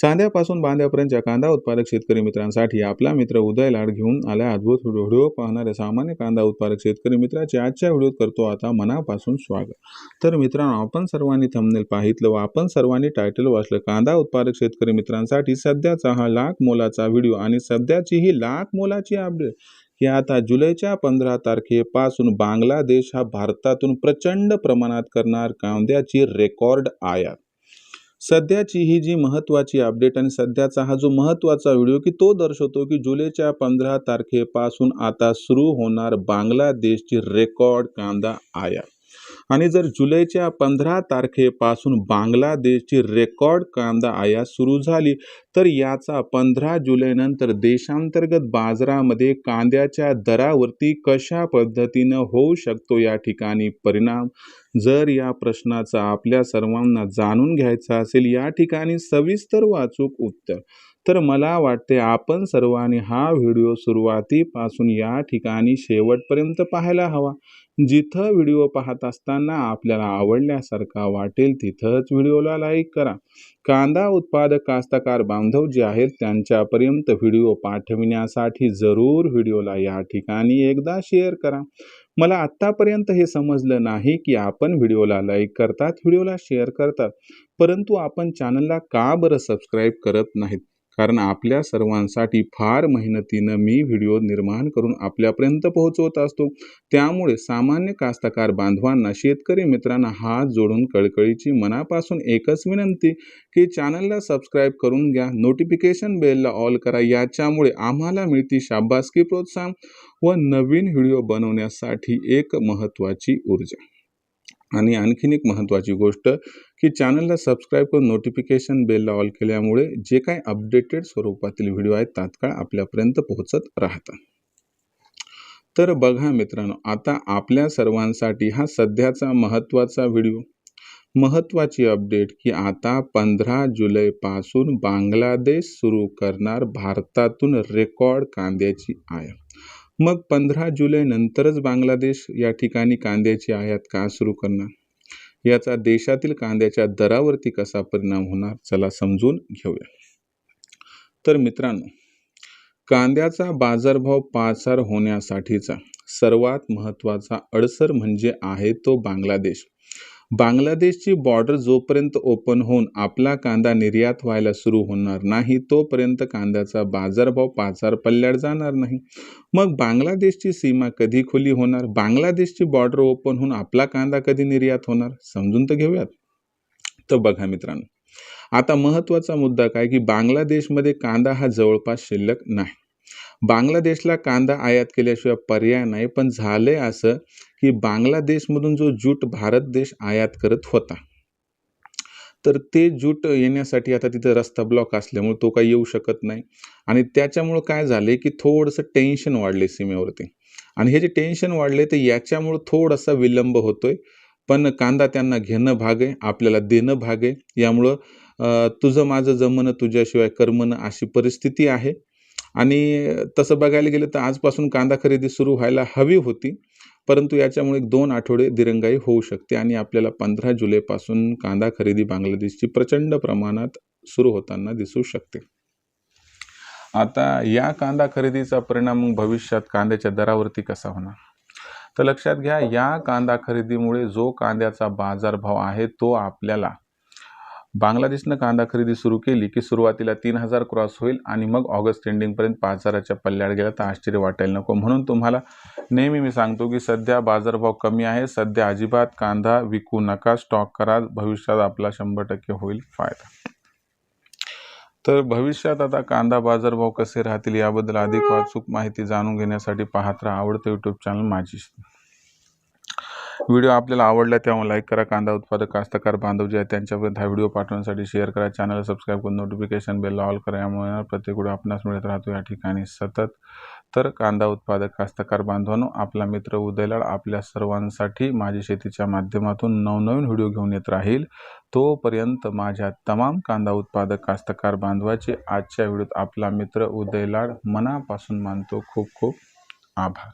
चांद्यापासून बांद्यापर्यंतच्या कांदा उत्पादक शेतकरी मित्रांसाठी आपला मित्र उदय लाड घेऊन आल्या अद्भुत व्हिडिओ पाहणाऱ्या सामान्य कांदा उत्पादक शेतकरी मित्राचे आजच्या व्हिडिओत करतो आता मनापासून स्वागत. तर मित्रांनो आपण सर्वांनी थंबनेल पाहितलं व आपण सर्वांनी टायटल वाचलं कांदा उत्पादक शेतकरी मित्रांसाठी सध्याचा हा लाख मोलाचा व्हिडिओ आणि सध्याची ही लाख मोलाची अपडेट की आता जुलैच्या पंधरा तारखेपासून बांगलादेश हा भारतातून प्रचंड प्रमाणात करणार कांद्याची रेकॉर्ड आयात. सध्याची ही जी महत्त्वाची अपडेट आणि सध्याचा हा जो महत्त्वाचा व्हिडिओ की तो दर्शवतो की जुलैच्या पंधरा तारखेपासून आता सुरू होणार बांगलादेशची रेकॉर्ड कांदा आयात. आणि जर जुलैच्या पंधरा तारखेपासून बांगलादेशची रेकॉर्ड कांदा आयात सुरू झाली तर याचा पंधरा जुलैनंतर देशांतर्गत बाजारामध्ये कांद्याच्या दरावरती कशा पद्धतीनं होऊ शकतो या ठिकाणी परिणाम? जर या प्रश्नाचा आपल्या सर्वांना जाणून घ्यायचा असेल या ठिकाणी सविस्तर वाचूक उत्तर तर मला वाटते आपण सर्वांनी हा व्हिडिओ सुरुवातीपासून या ठिकाणी शेवटपर्यंत पाहायला हवा. जिथं व्हिडिओ पाहत असताना आपल्याला आवडल्यासारखा वाटेल तिथंच व्हिडिओला लाईक करा. कांदा उत्पादक कास्तकार बांधव जे आहेत त्यांच्यापर्यंत व्हिडिओ पाठविण्यासाठी जरूर व्हिडिओला या ठिकाणी एकदा शेअर करा. मला आत्तापर्यंत हे समजलं नाही की आपण व्हिडिओला लाईक करतात व्हिडिओला शेअर करतात. परंतु आपण चॅनलला का बरं सबस्क्राईब करत नाहीत? कारण आपल्या सर्वांसाठी फार मेहनतीनं मी व्हिडिओ निर्माण करून आपल्यापर्यंत पोहोचवत असतो. त्यामुळे सामान्य कास्तकार बांधवांना शेतकरी मित्रांना हात जोडून कळकळीची मनापासून एकच विनंती की चॅनलला सबस्क्राईब करून घ्या. नोटिफिकेशन बेलला ऑल करा. याच्यामुळे आम्हाला मिळती शाबासकी प्रोत्साहन व नवीन व्हिडिओ बनवण्यासाठी एक महत्त्वाची ऊर्जा. आणि आणखीन एक महत्त्वाची गोष्ट की चॅनलला सबस्क्राईब करून नोटिफिकेशन बेलला ऑल केल्यामुळे जे काही अपडेटेड स्वरूपातील व्हिडिओ आहेत तात्काळ आपल्यापर्यंत पोहोचत राहतात. तर बघा मित्रांनो आता आपल्या सर्वांसाठी हा सध्याचा महत्त्वाचा व्हिडिओ महत्त्वाची अपडेट की आता पंधरा जुलैपासून बांगलादेश सुरू करणार भारतातून रेकॉर्ड कांद्याची आयात. मग पंधरा जुलै नंतरच बांगलादेश या ठिकाणी कांद्याची आयात का सुरू करणार? याचा देशातील कांद्याच्या दरावरती कसा परिणाम होणार? चला समजून घेऊया. तर मित्रांनो कांद्याचा बाजारभाव पाचार होण्यासाठीचा सर्वात महत्त्वाचा अडसर म्हणजे आहे तो बांगलादेश. बांगलादेशची बॉर्डर जोपर्यंत ओपन होऊन आपला कांदा निर्यात व्हायला सुरू होणार नाही तोपर्यंत कांद्याचा बाजारभाव पाचार पल्ल्याड जाणार नाही. मग बांगलादेशची सीमा कधी खुली होणार? बांगलादेशची बॉर्डर ओपन होऊन आपला कांदा कधी निर्यात होणार? समजून तर घेऊयात. तर बघा मित्रांनो आता महत्त्वाचा मुद्दा काय की बांगलादेशमध्ये कांदा हा जवळपास शिल्लक नाही. बांगलादेशला कांदा आयात केल्याशिवाय पर्याय नाही पण झालंय असं की बांगलादेशमधून जो ज्यूट भारत देश आयात करत होता तर ते ज्यूट येण्यासाठी आता तिथं रस्ता ब्लॉक असल्यामुळे तो काही येऊ शकत नाही. आणि त्याच्यामुळं काय झाले की थोडंसं टेन्शन वाढले सीमेवरती. आणि हे जे टेन्शन वाढले तर याच्यामुळं थोडासा विलंब होतोय. पण कांदा त्यांना घेणं भाग आहे आपल्याला देणं भाग आहे. यामुळं तुझं माझं जमणं तुझ्याशिवाय कर्मणं अशी परिस्थिती आहे. आणि तसं बघायला गेलं तर आजपासून कांदा खरेदी सुरू व्हायला हवी होती. परंतु याच्यामुळे दोन आठवडे दिरंगाई होऊ शकते आणि आपल्याला पंधरा जुलैपासून कांदा खरेदी बांगलादेशची प्रचंड प्रमाणात सुरू होताना दिसू शकते. आता या कांदा खरेदीचा परिणाम मग भविष्यात कांद्याच्या दरावरती कसा होणार? तर लक्षात घ्या या कांदा खरेदीमुळे जो कांद्याचा बाजारभाव आहे तो आपल्याला बांगलादेशनं कांदा खरेदी सुरू केली की सुरुवातीला तीन हजार क्रॉस होईल आणि मग ऑगस्ट एंडिंगपर्यंत पाच हजाराच्या पल्ल्याड गेला. तर आश्चर्य वाटायला नको. म्हणून तुम्हाला नेहमी मी सांगतो की सध्या बाजारभाव कमी आहे. सध्या अजिबात कांदा विकू नका. स्टॉक करा. भविष्यात आपला शंभर टक्के होईल फायदा. तर भविष्यात आता कांदा बाजारभाव कसे राहतील याबद्दल अधिक वाचूक माहिती जाणून घेण्यासाठी पाहत राहा. आवडतं यूट्यूब चॅनल माझी. व्हिडिओ आपल्याला आवडला तेव्हा लाईक करा. कांदा उत्पादक कास्तकार बांधव जे आहेत त्यांच्यापर्यंत हा व्हिडिओ पाठवण्यासाठी शेअर करा. चॅनल सबस्क्राईब करून नोटिफिकेशन बेल ऑल करा. यामुळे प्रत्येक व्हिडिओ आपणास मिळत राहतो. या ठिकाणी सतत. तर कांदा उत्पादक कास्तकार बांधवांनो आपला मित्र उदयलाड आपल्या सर्वांसाठी माझी शेतीच्या माध्यमातून नवनवीन व्हिडिओ घेऊन येत राहील. तोपर्यंत माझ्या तमाम कांदा उत्पादक कास्तकार बांधवाचे आजच्या व्हिडिओत आपला मित्र उदयलाड मनापासून मानतो खूप खूप आभार.